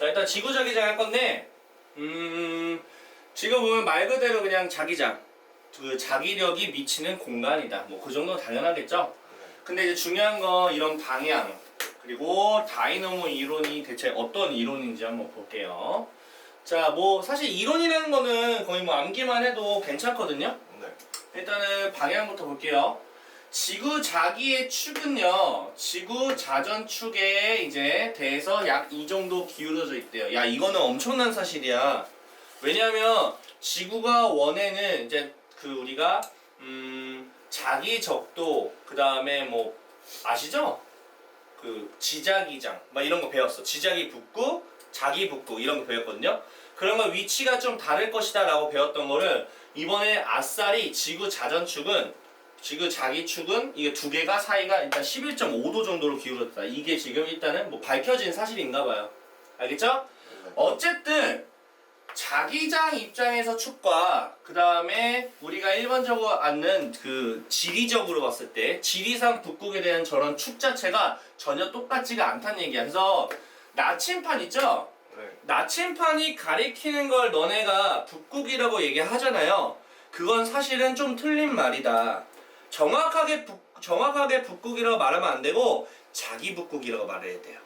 자 일단 지구자기장 할 건데 음 지금 보면 말 그대로 그냥 자기장. 그 자기력이 미치는 공간이다. 뭐 그 정도 당연하겠죠? 근데 이제 중요한 건 이런 방향. 그리고 다이너모 이론이 대체 어떤 이론인지 한번 볼게요. 자 뭐 사실 이론이라는 거는 거의 뭐 암기만 해도 괜찮거든요? 네. 일단은 방향부터 볼게요. 지구 자기의 축은요, 지구 자전축에 이제 대해서 약 이 정도 기울어져 있대요. 야, 이거는 엄청난 사실이야. 왜냐하면 지구가 원에는 이제 그 우리가 음 자기 적도 그 다음에 뭐 아시죠? 그 지자기장 막 이런 거 배웠어. 지자기 북구, 자기 북구 이런 거 배웠거든요. 그러면 위치가 좀 다를 것이다라고 배웠던 거를 이번에 아싸리 지구 자전축은 지구 자기 축은 이게 두 개가 사이가 일단 11.5도 정도로 기울었다. 이게 지금 일단은 뭐 밝혀진 사실인가 봐요. 알겠죠? 어쨌든 자기장 입장에서 축과 그 다음에 우리가 일반적으로 아는 그 지리적으로 봤을 때 지리상 북극에 대한 저런 축 자체가 전혀 똑같지가 않다는 얘기야. 그래서 나침판 있죠? 네. 나침판이 가리키는 걸 너네가 북극이라고 얘기하잖아요. 그건 사실은 좀 틀린 말이다. 정확하게 북, 정확하게 북극이라고 말하면 안 되고 자기 북극이라고 말해야 돼요.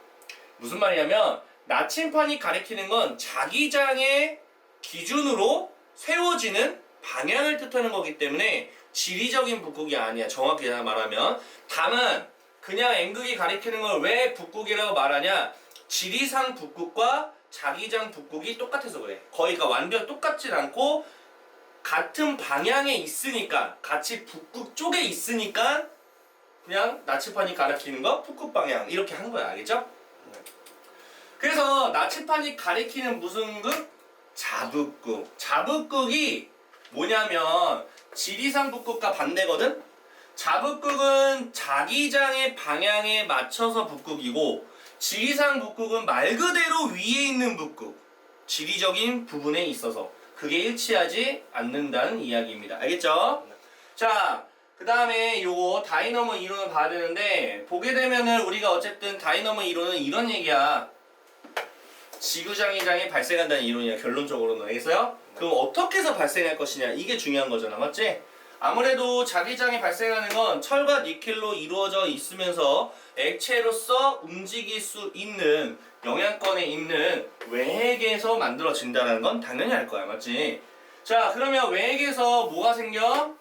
무슨 말이냐면 나침판이 가리키는 건 자기장의 기준으로 세워지는 방향을 뜻하는 거기 때문에 지리적인 북극이 아니야. 정확히 말하면 다만 그냥 N극이 가리키는 걸 왜 북극이라고 말하냐? 지리상 북극과 자기장 북극이 똑같아서 그래. 거의 가 완전 똑같진 않고 같은 방향에 있으니까 같이 북극 쪽에 있으니까 그냥 나침판이 가리키는 거 북극 방향 이렇게 한 거야. 알겠죠? 네. 그래서 나침판이 가리키는 무슨 극? 자북극. 자북극이 뭐냐면 지리산 북극과 반대거든? 자북극은 자기장의 방향에 맞춰서 북극이고 지리산 북극은 말 그대로 위에 있는 북극. 지리적인 부분에 있어서 그게 일치하지 않는다는 이야기입니다. 알겠죠? 네. 자, 그 다음에 요거 다이너모 이론을 봐야 되는데 보게 되면은 우리가 어쨌든 다이너모 이론은 이런 얘기야. 지구장이장이 발생한다는 이론이야 결론적으로는 알겠어요? 그럼 어떻게 해서 발생할 것이냐 이게 중요한 거잖아 맞지? 아무래도 자기장이 발생하는 건 철과 니켈로 이루어져 있으면서 액체로서 움직일 수 있는 영향권에 있는 외핵에서 만들어진다는 건 당연히 알 거야 맞지? 자 그러면 외핵에서 뭐가 생겨?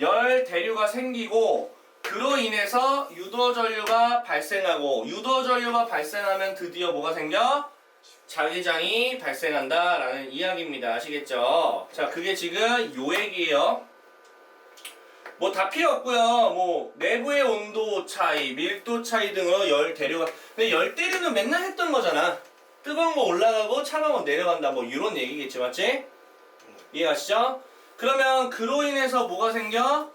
열 대류가 생기고 그로 인해서 유도 전류가 발생하고 유도 전류가 발생하면 드디어 뭐가 생겨? 자기장이 발생한다라는 이야기입니다. 아시겠죠? 자, 그게 지금 요 얘기예요. 뭐 다 필요 없고요. 뭐 내부의 온도 차이, 밀도 차이 등으로 열 대류가 근데 열 대류는 맨날 했던 거잖아. 뜨거운 거 올라가고 차가운 거 내려간다. 뭐 이런 얘기겠지, 맞지? 이해가시죠? 그러면 그로 인해서 뭐가 생겨?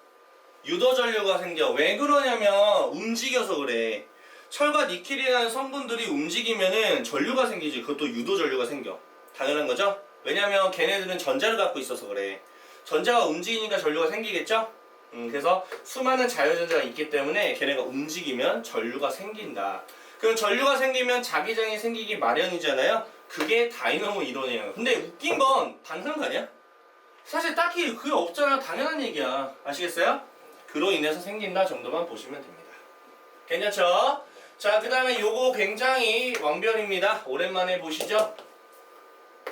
유도 전류가 생겨. 왜 그러냐면 움직여서 그래. 철과 니켈이라는 성분들이 움직이면은 전류가 생기지. 그것도 유도 전류가 생겨. 당연한 거죠? 왜냐면 걔네들은 전자를 갖고 있어서 그래. 전자가 움직이니까 전류가 생기겠죠? 음, 그래서 수많은 자유전자가 있기 때문에 걔네가 움직이면 전류가 생긴다. 그럼 전류가 생기면 자기장이 생기기 마련이잖아요? 그게 다이너모 이론이에요. 근데 웃긴 건 방산가냐? 사실 딱히 그게 없잖아. 당연한 얘기야. 아시겠어요? 그로 인해서 생긴다 정도만 보시면 됩니다. 괜찮죠? 자, 그 다음에 요거 굉장히 완별입니다. 오랜만에 보시죠.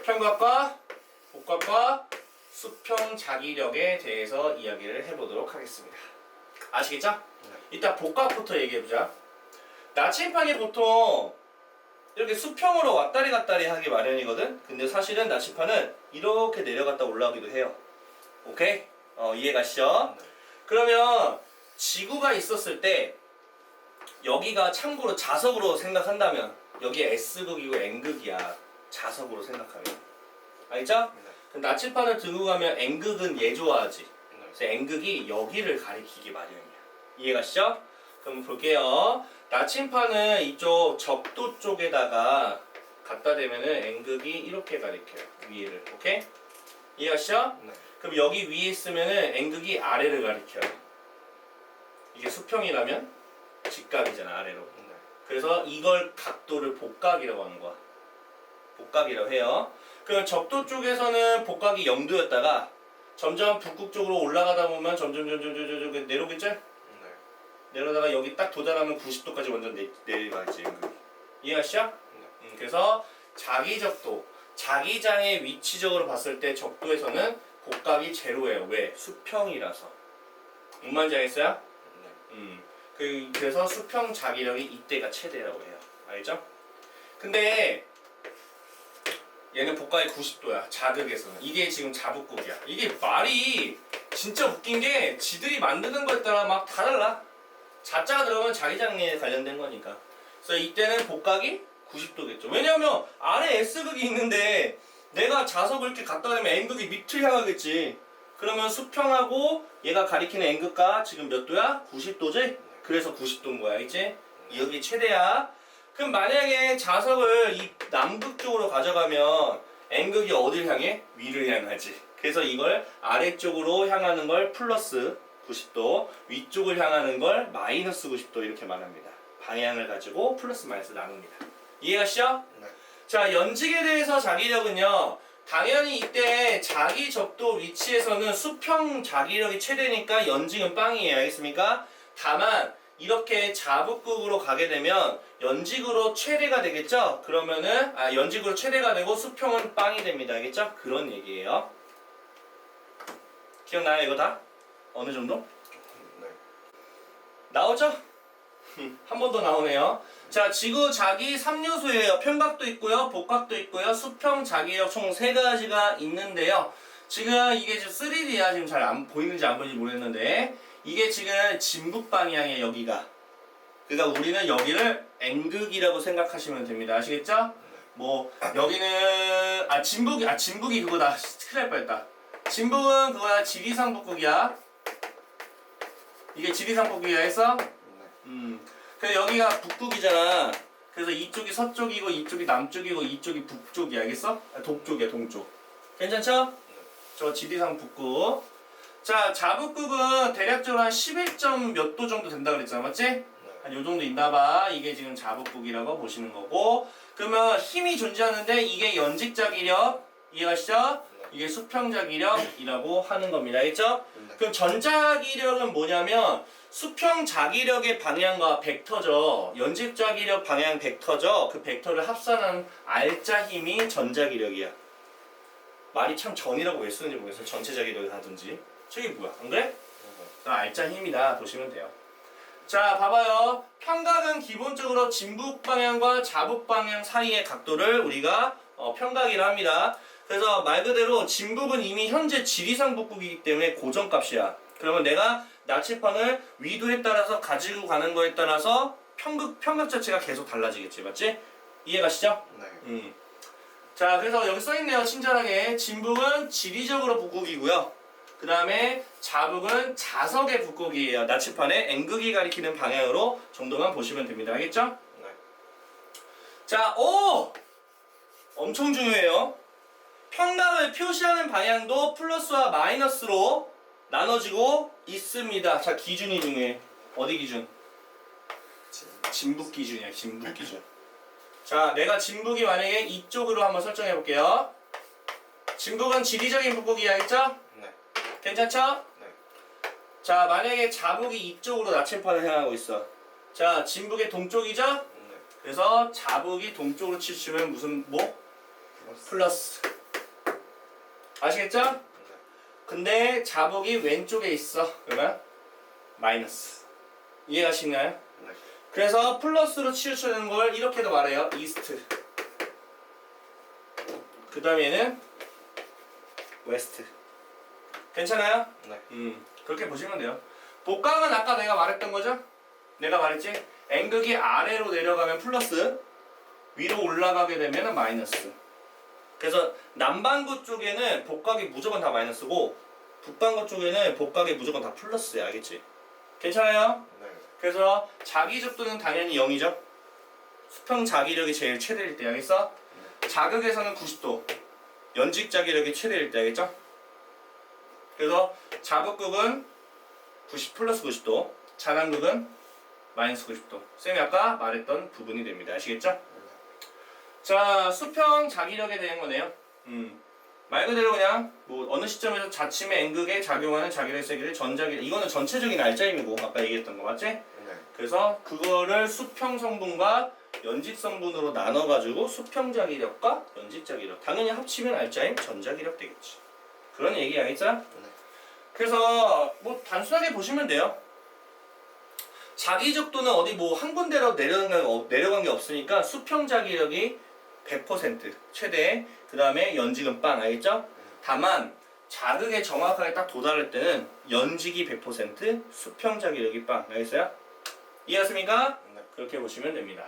평각과 복각과 수평 자기력에 대해서 이야기를 해보도록 하겠습니다. 아시겠죠? 이따 복각부터 얘기해보자. 나침판이 보통 이렇게 수평으로 왔다리 갔다리 하기 마련이거든? 근데 사실은 나침판은 이렇게 내려갔다 올라오기도 해요. 오케이? 어, 이해 가시죠? 그러면 지구가 있었을 때 여기가 참고로 자석으로 생각한다면 여기 S극이고 N극이야. 자석으로 생각하면. 알죠? 그럼 나침판을 들고 가면 N극은 얘 좋아하지. 그래서 N극이 여기를 가리키기 마련이야. 이해 가시죠? 그럼 볼게요. 나침판은 이쪽 적도 쪽에다가 갖다 대면은 N극이 이렇게 가리켜요. 위를. 오케이? 이해 가시죠? 네. 그럼 여기 위에 있으면은 N극이 아래를 가리켜요. 이게 수평이라면 직각이잖아, 아래로. 네. 그래서 이걸 각도를 복각이라고 하는 거야. 복각이라고 해요. 그 적도 쪽에서는 복각이 0도였다가 점점 북극 쪽으로 올라가다 보면 점점 점점 점점 점점 내려오겠죠? 네. 내려다가 여기 딱 도달하면 90도까지 완전 내, 내려가지 그. 이해하시죠? 네. 음, 그래서 자기 적도 자기장의 위치적으로 봤을 때 적도에서는 복각이 제로예요 왜? 수평이라서 뭔 말인지 알겠어요? 네. 음, 그, 그래서 수평 자기력이 이때가 최대라고 해요 알죠? 근데 얘는 복각이 90도야 자극에서는 이게 지금 자북극이야 이게 말이 진짜 웃긴 게 지들이 만드는 거에 따라 막 다 달라 자자가 들어가면 자기장에 관련된 거니까. 그래서 이때는 복각이 90도겠죠. 왜냐하면 아래 S극이 있는데 내가 자석을 이렇게 갖다 대면 N극이 밑을 향하겠지. 그러면 수평하고 얘가 가리키는 N극과 지금 몇 도야? 90도지? 그래서 90도인 거야, 이제 여기 최대야. 그럼 만약에 자석을 이 남극 쪽으로 가져가면 N극이 어딜 향해? 위를 향하지. 그래서 이걸 아래쪽으로 향하는 걸 플러스 90도, 위쪽을 향하는 걸 마이너스 90도 이렇게 말합니다. 방향을 가지고 플러스 마이너스 나눕니다. 이해가시죠? 네. 자, 연직에 대해서 자기력은요. 당연히 이때 자기 적도 위치에서는 수평 자기력이 최대니까 연직은 빵이에요. 알겠습니까? 다만 이렇게 자북극으로 가게 되면 연직으로 최대가 되겠죠? 그러면은 아 연직으로 최대가 되고 수평은 빵이 됩니다. 알겠죠? 그런 얘기예요. 기억나요 이거 다? 어느 정도? 네. 나오죠? 한 번 더 나오네요. 자, 지구 자기 3요소예요. 편각도 있고요, 복각도 있고요, 수평 자기력 총세 가지가 있는데요. 지금 이게 지금 3D야. 지금 잘 안 보이는지 안 보이는지 모르겠는데 이게 지금 진북 방향의 여기가. 그러니까 우리는 여기를 N극이라고 생각하시면 됩니다. 아시겠죠? 뭐 여기는 아 진북이 아 진북이 그거다. 큰일 날 뻔했다. 진북은 그거야 지리산 북극이야. 이게 지리산 북극이야? 네. 음. 그래서 여기가 북극이잖아. 그래서 이쪽이 서쪽이고 이쪽이 남쪽이고 이쪽이 북쪽이 알겠어? 아, 동쪽이야 동쪽. 괜찮죠? 저 지리산 북극. 자 자북극은 대략적으로 한 11점 몇 도 정도 된다 그랬잖아, 맞지? 네. 한요 정도 있나봐. 이게 지금 자북극이라고 보시는 거고. 그러면 힘이 존재하는데 이게 연직자 기력 이해가시죠? 네. 이게 수평자 기력이라고 하는 겁니다, 알겠죠? 네. 그럼 전자 기력은 뭐냐면 수평 자기력의 방향과 벡터죠. 연집 자기력 방향 벡터죠. 그 벡터를 합산한 알짜 힘이 전자 기력이야. 말이 참 전이라고 왜 쓰는지 모르겠어요. 전체 자기력을 하든지. 저게 뭐야? 안 그래? 나 알짜 힘이다 보시면 돼요. 자, 봐봐요. 평각은 기본적으로 진북 방향과 자북 방향 사이의 각도를 우리가 어, 평각이라 합니다. 그래서 말 그대로 진북은 이미 현재 지리산 북극이기 때문에 고정값이야. 그러면 내가 나치판을 위도에 따라서 가지고 가는 거에 따라서 평극 평각 자체가 계속 달라지겠지, 맞지? 이해가시죠? 네. 음. 자, 그래서 여기 써 있네요. 친절하게 진북은 지리적으로 북극이고요. 그 다음에 자북은 자석의 북극이에요. 나치판에 N극이 가리키는 방향으로 정도만 보시면 됩니다. 알겠죠? 네. 자, 오! 엄청 중요해요. 평각을 표시하는 방향도 플러스와 마이너스로 나눠지고 있습니다. 자, 기준이 중요해. 어디 기준? 진. 진북 기준이야, 진북 기준. 자, 내가 진북이 만약에 이쪽으로 한번 설정해 볼게요. 진북은 지리적인 북극이 알겠죠? 네. 괜찮죠? 네. 자, 만약에 자북이 이쪽으로 나침판을 향하고 있어. 자, 진북의 동쪽이죠? 네. 그래서 자북이 동쪽으로 치우면 무슨 뭐? 플러스. 아시겠죠? 네. 근데 자북이 왼쪽에 있어. 그러면 마이너스. 이해가시나요? 네. 그래서 플러스로 치우쳐는 걸 이렇게도 말해요. 이스트. 그 다음에는 웨스트. 괜찮아요? 네. 음, 그렇게 보시면 돼요. 복강은 아까 내가 말했던 거죠? 내가 말했지? N극이 아래로 내려가면 플러스, 위로 올라가게 되면 마이너스. 그래서 남반구 쪽에는 복각이 무조건 다 마이너스고, 북반구 쪽에는 복각이 무조건 다 플러스야, 알겠지? 괜찮아요? 네. 그래서 자기 적도는 당연히 0이죠. 수평 자기력이 제일 최대일 때 알겠어? 자극에서는 90도. 연직 자기력이 최대일 때 알겠죠? 그래서 자극극은 90 플러스 90도, 자난극은 마이너스 90도. 쌤이 아까 말했던 부분이 됩니다. 아시겠죠? 네. 자, 수평 자기력에 대한 거네요. 음. 말 그대로 그냥 뭐 어느 시점에서 자침의 N극에 작용하는 자기력 세기를 전자기력 이거는 전체적인 알짜임이고 아까 얘기했던 거 맞지? 네. 그래서 그거를 수평 성분과 연직 성분으로 나눠 가지고 수평 자기력과 연직 자기력 당연히 합치면 알짜임 전자기력 되겠지. 그런 얘기 알겠죠? 네. 그래서 뭐 단순하게 보시면 돼요. 자기 적도는 어디 뭐 한 군데로 내려간 게, 없- 내려간 게 없으니까 수평 자기력이 100% 최대 그 다음에 연직은 빵 알겠죠? 다만 자극에 정확하게 딱 도달할 때는 연직이 100% 수평 자기력이 빵 알겠어요? 이해하십니까? 네. 그렇게 보시면 됩니다.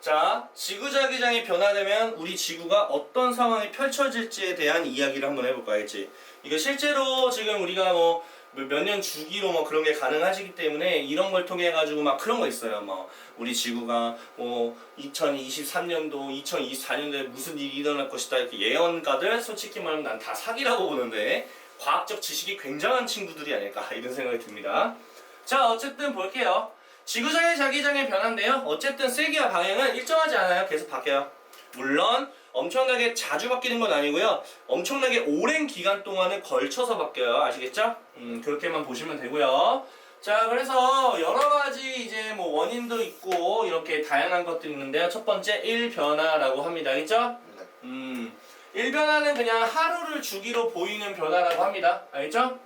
자, 지구자기장이 변화되면 우리 지구가 어떤 상황이 펼쳐질지에 대한 이야기를 한번 해볼까 알겠지? 이거 실제로 지금 우리가 뭐 몇 년 주기로 뭐 그런 게 가능하시기 때문에 이런 걸 통해 가지고 막 그런 거 있어요. 뭐 우리 지구가 뭐 2023년도, 2024년도에 무슨 일이 일어날 것이다 이렇게 예언가들 솔직히 말하면 난 다 사기라고 보는데 과학적 지식이 굉장한 친구들이 아닐까 이런 생각이 듭니다. 자, 어쨌든 볼게요. 지구상의 자기장의 변화인데요. 어쨌든 세기와 방향은 일정하지 않아요. 계속 바뀌어요. 물론 엄청나게 자주 바뀌는 건 아니고요. 엄청나게 오랜 기간 동안은 걸쳐서 바뀌어요. 아시겠죠? 음, 그렇게만 보시면 되고요. 자, 그래서 여러 가지 이제 뭐 원인도 있고 이렇게 다양한 것들이 있는데요. 첫 번째 1변화라고 합니다. 알겠죠? 네. 음, 1변화는 그냥 하루를 주기로 보이는 변화라고 합니다. 알겠죠?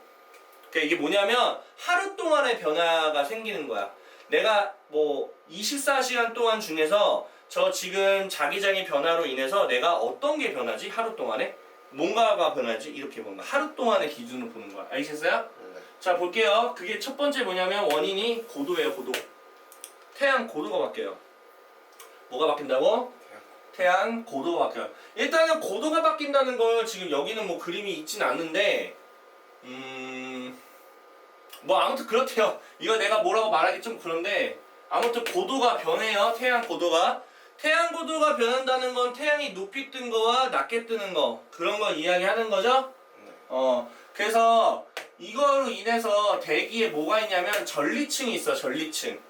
그러니까 이게 뭐냐면 하루 동안의 변화가 생기는 거야. 내가 뭐 24시간 동안 중에서 저 지금 자기장의 변화로 인해서 내가 어떤 게 변하지? 하루 동안에? 뭔가가 변하지? 이렇게 거야. 하루 동안의 기준으로 보는 거야. 알겠어요? 네. 자 볼게요. 그게 첫 번째 뭐냐면 원인이 고도예요. 고도. 태양 고도가 바뀌어요. 뭐가 바뀐다고? 태양 고도가 바뀌어요. 일단은 고도가 바뀐다는 걸 지금 여기는 뭐 그림이 있진 않는데 음... 뭐 아무튼 그렇대요. 이거 내가 뭐라고 말하기 좀 그런데 아무튼 고도가 변해요. 태양 고도가. 태양 고도가 변한다는 건 태양이 높이 뜬 거와 낮게 뜨는 거. 그런 거 이야기하는 거죠? 네. 어 그래서 이거로 인해서 대기에 뭐가 있냐면 전리층이 있어 전리층.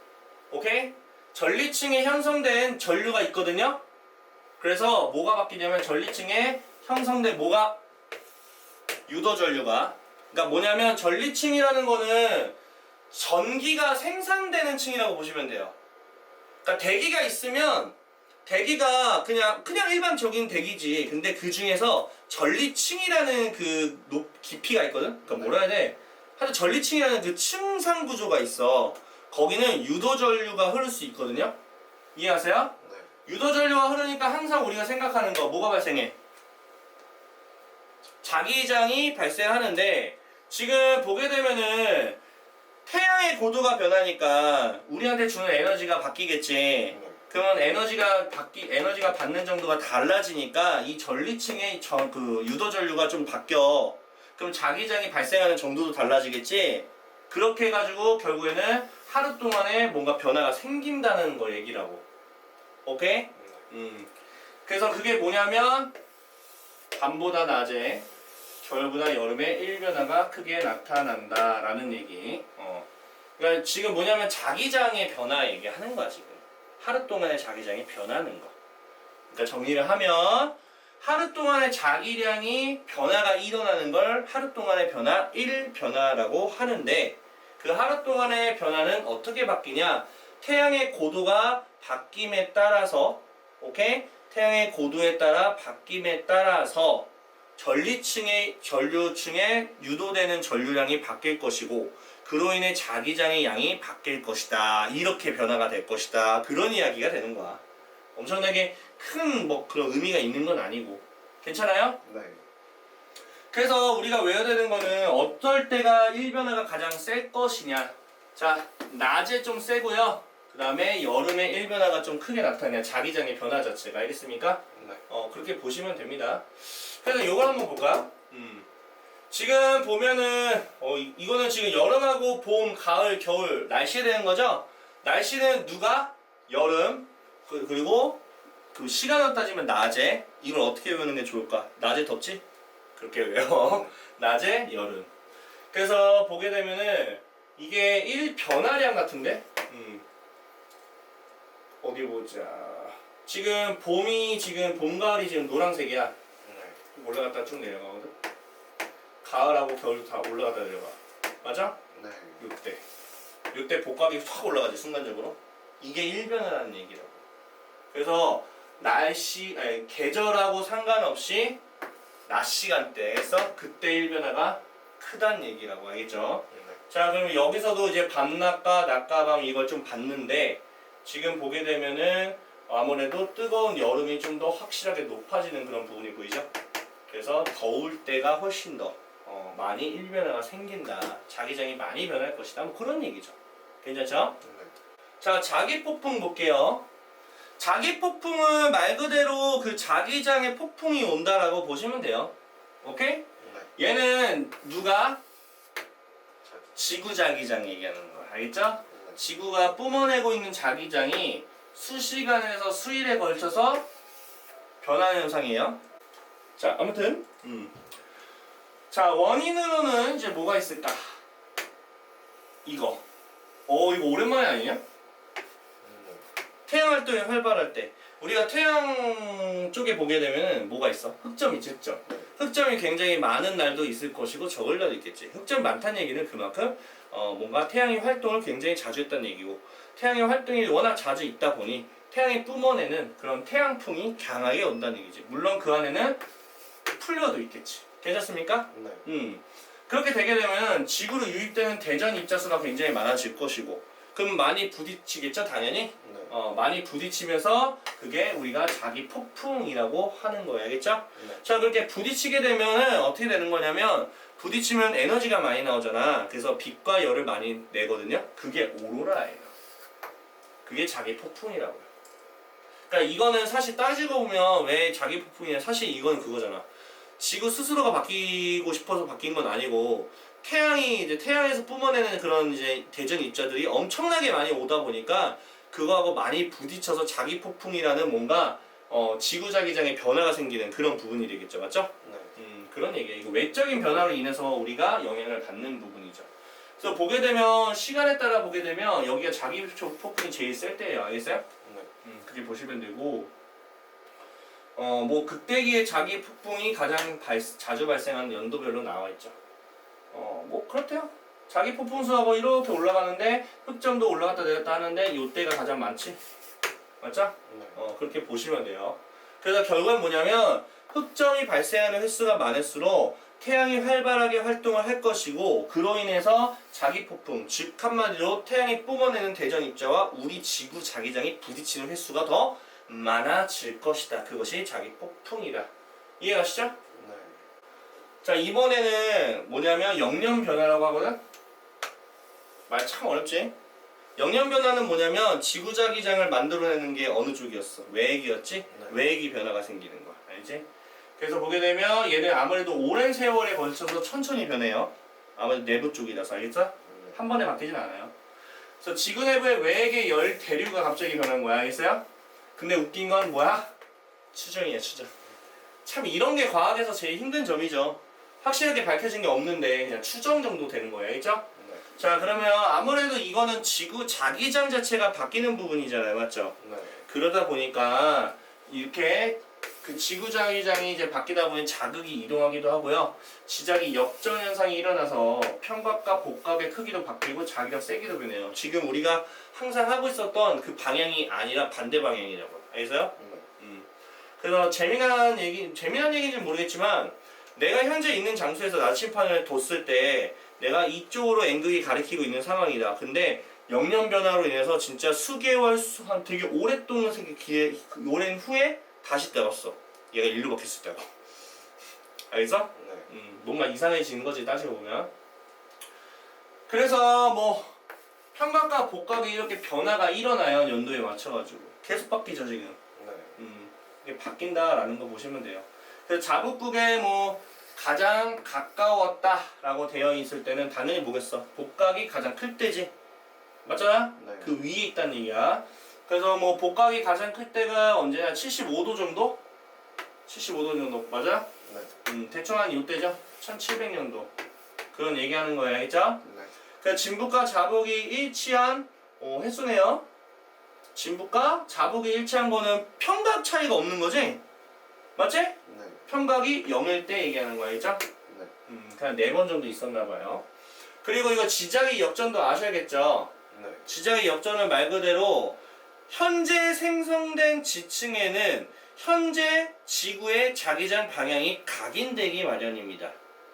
오케이? 전리층에 형성된 전류가 있거든요? 그래서 뭐가 바뀌냐면 전리층에 형성된 뭐가? 유도 전류가. 그러니까 뭐냐면 전리층이라는 거는 전기가 생산되는 층이라고 보시면 돼요. 그러니까 대기가 있으면 대기가 그냥 그냥 일반적인 대기지. 근데 그 중에서 전리층이라는 그 높, 깊이가 있거든. 그러니까 뭐라 해야 돼? 하여튼 전리층이라는 그 층상 구조가 있어. 거기는 유도 전류가 흐를 수 있거든요. 이해하세요? 네. 유도 전류가 흐르니까 항상 우리가 생각하는 거 뭐가 발생해? 자기장이 발생하는데 지금 보게 되면은 태양의 고도가 변하니까 우리한테 주는 에너지가 바뀌겠지. 네. 그러면 에너지가 바뀌 에너지가 받는 정도가 달라지니까 이 전리층의 저, 그 유도 전류가 좀 바뀌어. 그럼 자기장이 발생하는 정도도 달라지겠지. 그렇게 해가지고 결국에는 하루 동안에 뭔가 변화가 생긴다는 거 얘기라고. 오케이? 네. 음. 그래서 그게 뭐냐면 밤보다 낮에 겨울보다 여름에 일변화가 크게 나타난다라는 얘기. 어. 그러니까 지금 뭐냐면 자기장의 변화 얘기하는 거야 지금. 하루 동안의 자기장이 변하는 거. 그러니까 정리를 하면 하루 동안의 자기량이 변화가 일어나는 걸 하루 동안의 변화 1 변화라고 하는데 그 하루 동안의 변화는 어떻게 바뀌냐? 태양의 고도가 바뀜에 따라서 오케이? 태양의 고도에 따라 바뀜에 따라서 전리층의 전류층에 유도되는 전류량이 바뀔 것이고 그로 인해 자기장의 양이 바뀔 것이다. 이렇게 변화가 될 것이다. 그런 이야기가 되는 거야. 엄청나게 큰 뭐 그런 의미가 있는 건 아니고. 괜찮아요? 네. 그래서 우리가 외워야 되는 거는 어떨 때가 일변화가 가장 셀 것이냐. 자, 낮에 좀 세고요. 그 다음에 여름에 일변화가 좀 크게 나타나냐. 자기장의 변화 자체가. 알겠습니까? 네. 어, 그렇게 보시면 됩니다. 그래서 이걸 한번 볼까요? 음. 지금 보면은, 어, 이- 이거는 지금 여름하고 봄, 가을, 겨울 날씨에 대한 거죠? 날씨는 누가? 여름. 그, 그리고 그 시간으로 따지면 낮에. 이걸 어떻게 외우는 게 좋을까? 낮에 덥지? 그렇게 외워. 낮에 여름. 그래서 보게 되면은 이게 1 변화량 같은데? 음. 어디 보자. 지금 봄이 지금 봄 가을이 지금 노란색이야. 네. 올라갔다 쭉 내려가거든. 가을하고 겨울도 다 올라갔다 내려가. 맞아? 네. 이때. 이때 복각이 확 올라가지 순간적으로. 이게 일변화라는 얘기라고. 그래서 날씨, 아니 계절하고 상관없이 낮 시간대에서 그때 일변화가 크다는 얘기라고 알겠죠? 네. 자 그럼 여기서도 이제 밤낮과 낮과 밤 이걸 좀 봤는데 지금 보게 되면은 아무래도 뜨거운 여름이 좀 더 확실하게 높아지는 그런 부분이 보이죠? 그래서 더울 때가 훨씬 더 어, 많이 일변화가 생긴다. 자기장이 많이 변할 것이다. 뭐 그런 얘기죠. 괜찮죠? 네. 자, 자기 폭풍 볼게요. 자기 폭풍은 말 그대로 그 자기장에 폭풍이 온다라고 보시면 돼요. 오케이? 네. 얘는 누가. 지구 자기장 얘기하는 거야. 알겠죠? 네. 지구가 뿜어내고 있는 자기장이 수시간에서 수일에 걸쳐서 변하는 현상이에요. 자, 아무튼 음. 자, 원인으로는 이제 뭐가 있을까? 이거. 어, 이거 오랜만에 아니냐? 네. 태양 활동이 활발할 때 우리가 태양 쪽에 보게 되면 뭐가 있어? 흑점 있지 흑점 흑점이 굉장히 많은 날도 있을 것이고 적을 날도 있겠지 흑점 많다는 얘기는 그만큼 어, 뭔가 태양이 활동을 굉장히 자주 했다는 얘기고 태양의 활동이 워낙 자주 있다 보니 태양이 뿜어내는 그런 태양풍이 강하게 온다는 얘기지 물론 그 안에는 풀려도 있겠지 괜찮습니까? 네. 음. 그렇게 되게 되면 지구로 유입되는 대전 입자수가 굉장히 많아질 것이고 그럼 많이 부딪히겠죠 당연히 네. 어, 많이 부딪히면서 그게 우리가 자기 폭풍이라고 하는 거예요 알겠죠? 네. 자 그렇게 부딪히게 되면은 어떻게 되는 거냐면 부딪히면 에너지가 많이 나오잖아 그래서 빛과 열을 많이 내거든요 그게 오로라예요 그게 자기 폭풍이라고요 그러니까 이거는 사실 따지고 보면 왜 자기 폭풍이냐 사실 이건 그거잖아 지구 스스로가 바뀌고 싶어서 바뀐 건 아니고 태양이 이제 태양에서 뿜어내는 그런 이제 대전 입자들이 엄청나게 많이 오다 보니까 그거하고 많이 부딪혀서 자기 폭풍이라는 뭔가 어, 지구 자기장의 변화가 생기는 그런 부분이 되겠죠, 맞죠? 네. 음, 그런 얘기예요. 이거 외적인 변화로 인해서 우리가 영향을 받는 부분이죠. 그래서 보게 되면 시간에 따라 보게 되면 여기가 자기 폭풍이 제일 셀 때예요, 알겠어요? 네. 음, 그렇게 보시면 되고 어 뭐 극대기의 자기 폭풍이 가장 발, 자주 발생하는 연도별로 나와 있죠. 어 뭐 그렇대요. 자기 폭풍 수하고 이렇게 올라가는데 흑점도 올라갔다 내렸다 하는데 요때가 가장 많지. 맞죠? 네. 어 그렇게 보시면 돼요. 그래서 결국은 뭐냐면 흑점이 발생하는 횟수가 많을수록 태양이 활발하게 활동을 할 것이고 그로 인해서 자기 폭풍 즉 한마디로 태양이 뿜어내는 대전 입자와 우리 지구 자기장이 부딪히는 횟수가 더 많아질 것이다. 그것이 자기 폭풍이다. 이해가시죠? 네. 자 이번에는 뭐냐면 영년 변화라고 하거든. 말 참 어렵지? 영년 변화는 뭐냐면 지구 자기장을 만들어내는 게 어느 쪽이었어? 외액이었지? 네. 외액이 변화가 생기는 거야. 알지? 그래서 보게 되면 얘는 아무래도 오랜 세월에 걸쳐서 천천히 변해요. 아무래도 내부 쪽이라서 알겠죠? 네. 한 번에 바뀌진 않아요. 그래서 지구 내부의 외액의 열 대류가 갑자기 변한 거야. 알겠어요? 근데 웃긴 건 뭐야? 추정이야, 추정. 참 이런 게 과학에서 제일 힘든 점이죠. 확실하게 밝혀진 게 없는데 그냥 추정 정도 되는 거예요. 알겠죠? 네. 자, 그러면 아무래도 이거는 지구 자기장 자체가 바뀌는 부분이잖아요. 맞죠? 네. 그러다 보니까 이렇게 그 지구 자기장이 이제 바뀌다 보니 자극이 이동하기도 하고요. 지작이 역전 현상이 일어나서 평각과 복각의 크기도 바뀌고 자기력 세기도 변해요. 지금 우리가 항상 하고 있었던 그 방향이 아니라 반대 방향이라고. 알겠어요? 네. 음. 그래서 재미난 얘기, 재미난 얘기인지는 모르겠지만 내가 현재 있는 장소에서 나침판을 뒀을 때 내가 이쪽으로 앵글이 가리키고 있는 상황이다. 근데 영년 변화로 인해서 진짜 수개월, 수, 한 되게 오랫동안 기회, 그 오랜 후에 다시 떨었어. 얘가 일로 바뀌었을 때고. 알겠어? 네. 음, 뭔가 이상해지는 거지 따지고 보면. 그래서 뭐 평각과 복각이 이렇게 변화가 일어나요 연도에 맞춰가지고 계속 바뀌죠 지금. 네. 음, 이게 바뀐다라는 거 보시면 돼요. 그래서 자북국에 뭐 가장 가까웠다라고 되어 있을 때는 당연히 뭐겠어? 복각이 가장 클 때지. 맞잖아? 네. 그 위에 있다는 얘기야. 그래서 뭐 복각이 가장 클 때가 언제냐? 75도 정도? 75도 정도 맞아? 네. 음, 대충 한 이때죠. 1700년도. 그런 얘기하는 거야, 알겠죠? 네. 그 진북과 자북이 일치한 어, 횟수네요. 진북과 자북이 일치한 거는 평각 차이가 없는 거지? 맞지? 네. 평각이 0일 때 얘기하는 거야, 있죠? 네. 음, 그냥 네 번 정도 있었나 봐요. 그리고 이거 지자기 역전도 아셔야겠죠? 네. 지자기 역전은 말 그대로 현재 생성된 지층에는 현재 지구의 자기장 방향이 각인되기 마련입니다.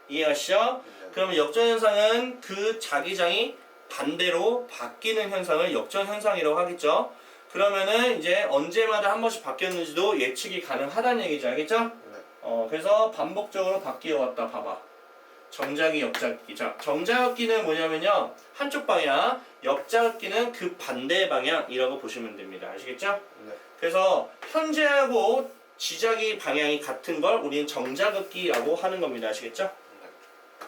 이해하시죠? 네. 그러면 역전 현상은 그 자기장이 반대로 바뀌는 현상을 역전 현상이라고 하겠죠. 그러면은 이제 언제마다 한 번씩 바뀌었는지도 예측이 가능하다는 얘기죠. 알겠죠? 네. 어, 그래서 반복적으로 바뀌어 왔다 봐봐. 정자기, 역자기. 자, 정자기는 뭐냐면요. 한쪽 방향, 역자기는 그 반대 방향이라고 보시면 됩니다. 아시겠죠? 네. 그래서 현재하고 지자기 방향이 같은 걸 우리는 정자극기라고 하는 겁니다. 아시겠죠? 네.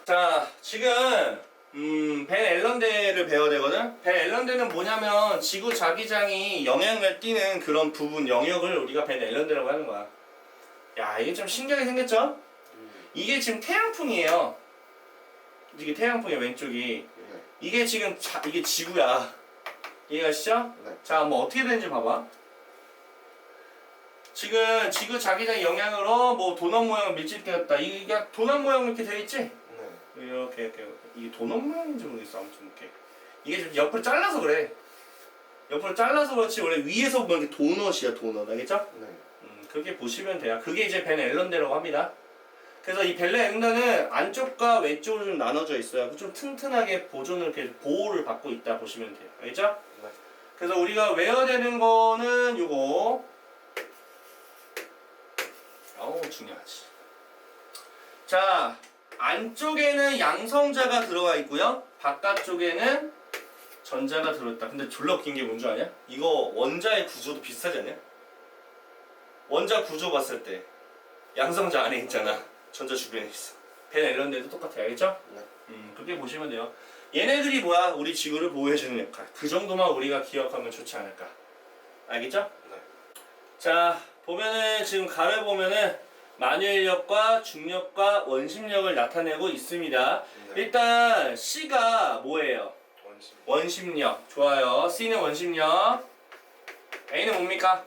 자, 지금 음, 벤 앨런대를 배워야 되거든. 벤 앨런대는 뭐냐면 지구 자기장이 영향을 띠는 그런 부분 영역을 우리가 벤 앨런대라고 하는 거야. 야, 이게 좀 신기하게 생겼죠? 음. 이게 지금 태양풍이에요. 이게 태양풍의 왼쪽이. 네. 이게 지금 자, 이게 지구야. 이해가시죠? 네. 자, 뭐 어떻게 되는지 봐봐. 지금 지구 자기장 영향으로 뭐 도넛 모양을 밀집되었다. 이게 도넛 모양 이렇게 되어 있지? 네. 이렇게 이렇게 이게 도넛 모양인지 모르겠어. 아무튼 이렇게 이게 좀 옆으로 잘라서 그래. 옆으로 잘라서 그렇지 원래 위에서 보면 이게 도넛이야 도넛 알겠죠? 네. 음, 그렇게 보시면 돼요. 그게 이제 벤 앨런대라고 합니다. 그래서 이벤 앨런대는 안쪽과 외쪽으로 좀 나눠져 있어요. 좀 튼튼하게 보존을 이렇게 보호를 받고 있다 보시면 돼요. 알겠죠? 네. 그래서 우리가 외워야 되는 거는 요거. 어우 중요하지. 자 안쪽에는 양성자가 들어가 있고요. 바깥쪽에는 전자가 들어있다. 근데 졸라 웃긴 게뭔줄 아냐? 이거 원자의 구조도 비슷하지 않냐? 원자 구조 봤을 때 양성자 안에 있잖아. 전자 주변에 있어. 벤 앨런데도 똑같아. 알겠죠? 네. 음, 그렇게 보시면 돼요. 얘네들이 뭐야? 우리 지구를 보호해주는 역할. 그 정도만 우리가 기억하면 좋지 않을까. 알겠죠? 네. 자, 보면은 지금 가를 보면은 만유인력과 중력과 원심력을 나타내고 있습니다. 네. 일단 C가 뭐예요? 원심. 원심력. 좋아요. C는 원심력. A는 뭡니까?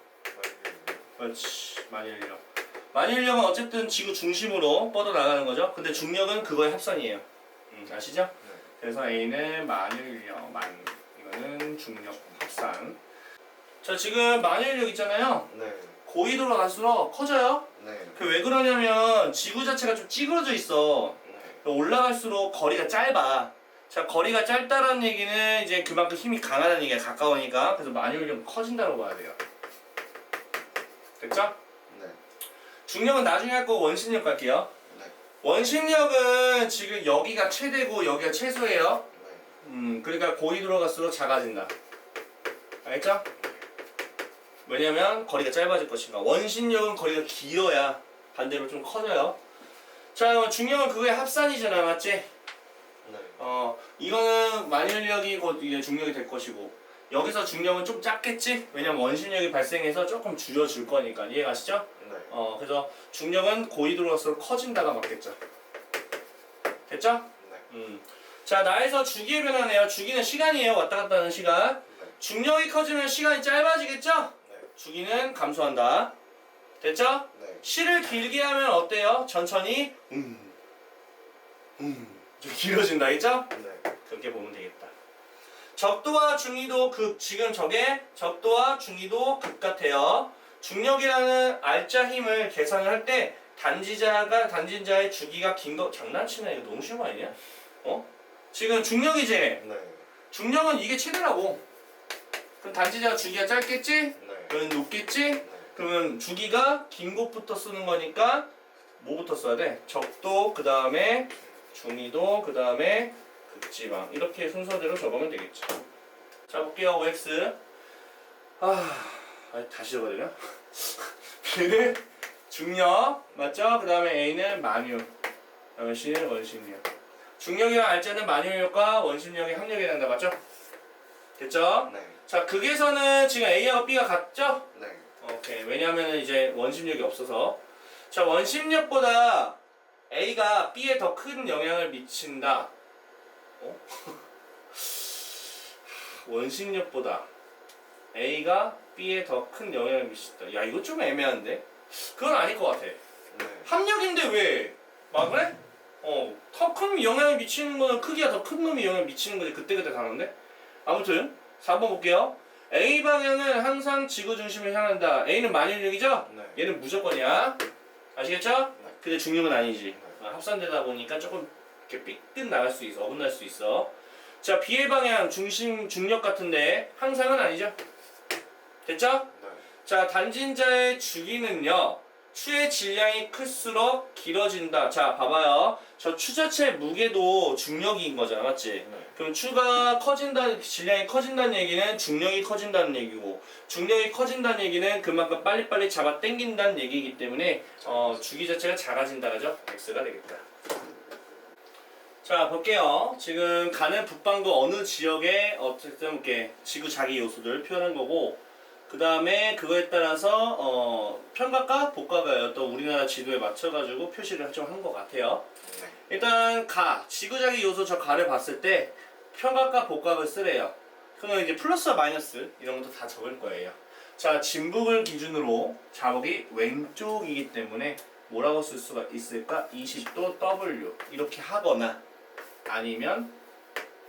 그렇지. 만유인력. 만유인력은 어쨌든 지구 중심으로 뻗어나가는 거죠. 근데 중력은 그거의 합산이에요. 음, 아시죠? 네. 그래서 A는 만유인력, 만. 이거는 중력 합산. 자, 지금 만유인력 있잖아요. 네. 고위도로 갈수록 커져요. 네. 그 왜 그러냐면 지구 자체가 좀 찌그러져 있어. 네. 올라갈수록 거리가 짧아. 자, 거리가 짧다는 얘기는 이제 그만큼 힘이 강하다는 얘기야. 가까우니까. 그래서 만유인력 커진다고 봐야 돼요. 됐죠? 네. 중력은 나중에 할 거고 원심력 갈게요. 네. 원심력은 지금 여기가 최대고 여기가 최소예요. 네. 음, 그러니까 고이 들어갈수록 작아진다. 알겠죠? 왜냐면 거리가 짧아질 것인가. 원심력은 거리가 길어야 반대로 좀 커져요. 자, 그럼 중력은 그거의 합산이잖아, 맞지? 네. 어, 이거는 만일력이 곧 이게 중력이 될 것이고 여기서 중력은 좀 작겠지? 왜냐면 원심력이 발생해서 조금 줄여줄 거니까 이해가시죠? 네. 어, 그래서 중력은 고이 들어갈수록 커진다가 맞겠죠. 됐죠? 네. 음. 자, 나에서 주기의 변화네요. 주기는 시간이에요. 왔다 갔다 하는 시간. 네. 중력이 커지면 시간이 짧아지겠죠? 네. 주기는 감소한다. 됐죠? 네. 시를 길게 하면 어때요? 천천히 음, 음, 좀 길어진다, 있죠? 네. 그렇게 보면 되겠다. 적도와 중위도 극, 지금 저게 적도와 중위도 극 같아요. 중력이라는 알짜 힘을 계산을 할 때 단지자가 단지자의 주기가 긴 거 장난치네 이거 너무 쉬운 거 아니냐? 어? 지금 중력이지? 네. 중력은 이게 최대라고. 그럼 단지자 주기가 짧겠지? 네. 그러면 높겠지? 네. 그러면 주기가 긴 곳부터 쓰는 거니까 뭐부터 써야 돼? 적도 그 다음에 중위도 그 다음에 극지방 이렇게 순서대로 적으면 되겠죠. 자 볼게요 OX 아 아니, 다시 적어야 되나? B는 중력 맞죠? 그 다음에 A는 만유 그 다음에 C는 원심력 중력이랑 알자는 만유력과 원심력이 합력이 된다 맞죠? 됐죠? 네. 자 극에서는 지금 A하고 B가 같죠? 네. 오케이. 왜냐하면 이제 원심력이 없어서. 자, 원심력보다 A가 B에 더 큰 영향을 미친다. 어? 원심력보다 A가 B에 더 큰 영향을 미친다. 야 이거 좀 애매한데? 그건 아닐 것 같아. 네. 합력인데 왜? 막 그래? 어, 더 큰 영향을 미치는 거는 크기가 더 큰 놈이 영향을 미치는 거지 그때그때 다른데? 아무튼 4번 볼게요. A 방향은 항상 지구 중심을 향한다. A는 만일력이죠? 네. 얘는 무조건이야. 아시겠죠? 네. 근데 중력은 아니지. 네. 아, 합산되다 보니까 조금 이렇게 삐끗 나갈 수 있어. 어긋날 수 있어. 자, B의 방향 중심 중력 같은데 항상은 아니죠. 됐죠? 네. 자, 단진자의 주기는요. 추의 질량이 클수록 길어진다. 자, 봐봐요. 저 추 자체 무게도 중력인 거잖아. 맞지? 네. 그럼 추가 커진다, 질량이 커진다는 얘기는 중력이 커진다는 얘기고, 중력이 커진다는 얘기는 그만큼 빨리빨리 잡아 당긴다는 얘기이기 때문에, 어, 주기 자체가 작아진다. 그죠? X가 되겠다. 자, 볼게요. 지금 가는 북방구 어느 지역에 어쨌든 이렇게 지구 자기 요소들을 표현한 거고, 그 다음에 그거에 따라서, 어, 편각과 복각을 어떤 우리나라 지도에 맞춰가지고 표시를 좀 한 것 같아요. 네. 일단 가 지구자기 요소 저 가를 봤을 때 평각과 복각을 쓰래요. 그러면 이제 플러스와 마이너스 이런 것도 다 적을 거예요. 자 진북을 기준으로 자국이 왼쪽이기 때문에 뭐라고 쓸 수가 있을까? 20도 W 이렇게 하거나 아니면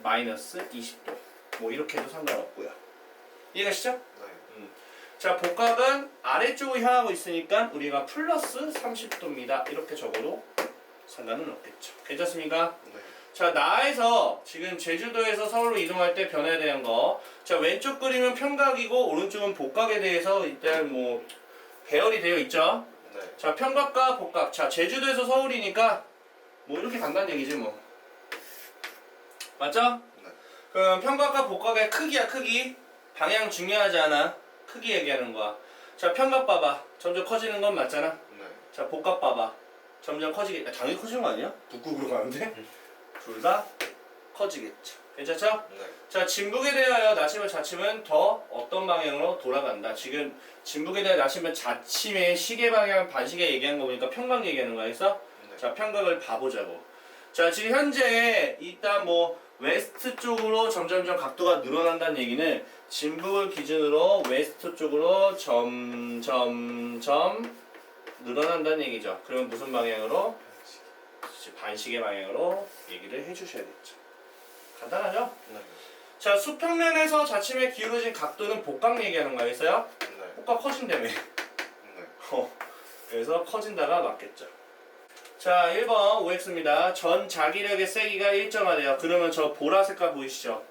마이너스 20도 뭐 이렇게 해도 상관없고요. 이해가시죠? 네. 자 복각은 아래쪽을 향하고 있으니까 우리가 플러스 30도입니다. 이렇게 적어도 상관은 없겠죠. 괜찮습니까? 네. 자 나에서 지금 제주도에서 서울로 이동할 때 변화에 대한 거. 자 왼쪽 그림은 평각이고 오른쪽은 복각에 대해서 일단 뭐 배열이 되어 있죠. 네. 자 평각과 복각. 자 제주도에서 서울이니까 뭐 이렇게 간다는 얘기지 뭐. 맞죠? 네. 그럼 평각과 복각의 크기야 크기. 방향 중요하지 않아. 크기 얘기하는 거야. 자 평각 봐봐. 점점 커지는 건 맞잖아. 네. 자 복각 봐봐. 점점 커지게. 아, 당연히 커지는 거 아니야? 북극으로 가는데. 둘 다 커지겠죠. 괜찮죠? 네. 자 진북에 대하여 나침반 자침은 더 어떤 방향으로 돌아간다. 지금 진북에 대하여 나침반 자침의 시계 방향 반시계 얘기한 거 보니까 평각 얘기하는 거야. 그래서 네. 자 평각을 봐보자고. 자 지금 현재 일단 뭐 웨스트 쪽으로 점점점 각도가 늘어난다는 얘기는 진북을 기준으로 웨스트 쪽으로 점점점 늘어난다는 얘기죠. 그러면 무슨 방향으로? 반시계 방향으로 얘기를 해주셔야겠죠. 간단하죠? 네. 자 수평면에서 자침에 기울어진 각도는 복각 얘기하는 거였어요. 네. 복각 커진다며. 네. 어, 그래서 커진다가 맞겠죠. 자, 1번 OX입니다. 전 자기력의 세기가 일정하대요. 그러면 저 보라 색깔 보이시죠?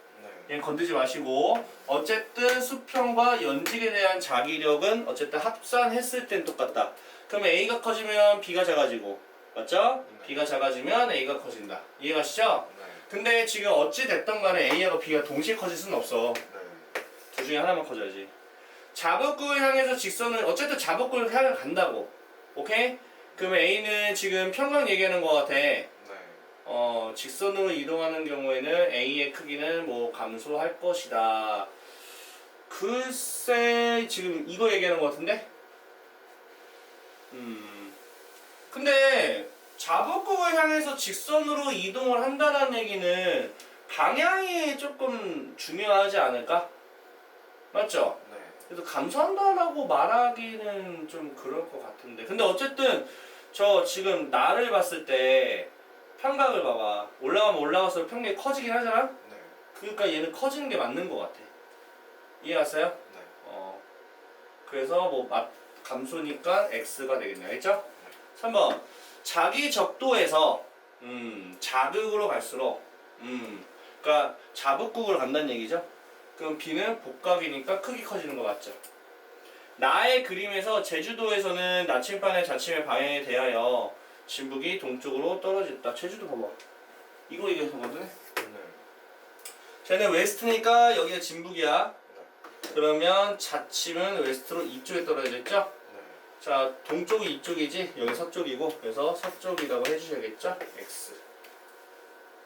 네. 얘 건드지 마시고 어쨌든 수평과 연직에 대한 자기력은 어쨌든 합산했을 땐 똑같다. 그러면 A가 커지면 B가 작아지고 맞죠? 네. B가 작아지면 A가 커진다. 이해가시죠? 네. 근데 지금 어찌 됐던 간에 A하고 B가 동시에 커질 수는 없어. 네. 둘 중에 하나만 커져야지. 잡업구를 향해서 직선을 어쨌든 잡업구를 향해 간다고. 오케이? 그러면 A는 지금 평각 얘기하는 것 같아. 네. 어, 직선으로 이동하는 경우에는 A의 크기는 뭐 감소할 것이다. 글쎄 지금 이거 얘기하는 것 같은데? 음. 근데 잡업국을 향해서 직선으로 이동을 한다는 얘기는 방향이 조금 중요하지 않을까? 맞죠? 네. 그래서 감소한다라고 말하기는 좀 그럴 것 같은데. 근데 어쨌든 저 지금 나를 봤을 때 평각을 봐봐. 올라가면 올라갈수록 평각이 커지긴 하잖아? 네. 그러니까 얘는 커지는 게 맞는 것 같아. 이해 갔어요? 네. 어. 그래서 뭐 맛, 감소니까 X가 되겠네요. 알죠? 3번. 자기 적도에서 음, 자극으로 갈수록 음, 그러니까 자북국으로 간다는 얘기죠. 그럼 B는 복각이니까 크기 커지는 거 맞죠? 나의 그림에서 제주도에서는 나침반의 자침의 방향에 대하여 진북이 동쪽으로 떨어졌다. 제주도 봐봐. 이거 얘기하거든. 네. 쟤는 웨스트니까 여기가 진북이야. 네. 그러면 자침은 웨스트로 이쪽에 떨어졌죠? 네. 자, 동쪽이 이쪽이지? 여기 서쪽이고, 그래서 서쪽이라고 해주셔야겠죠? X.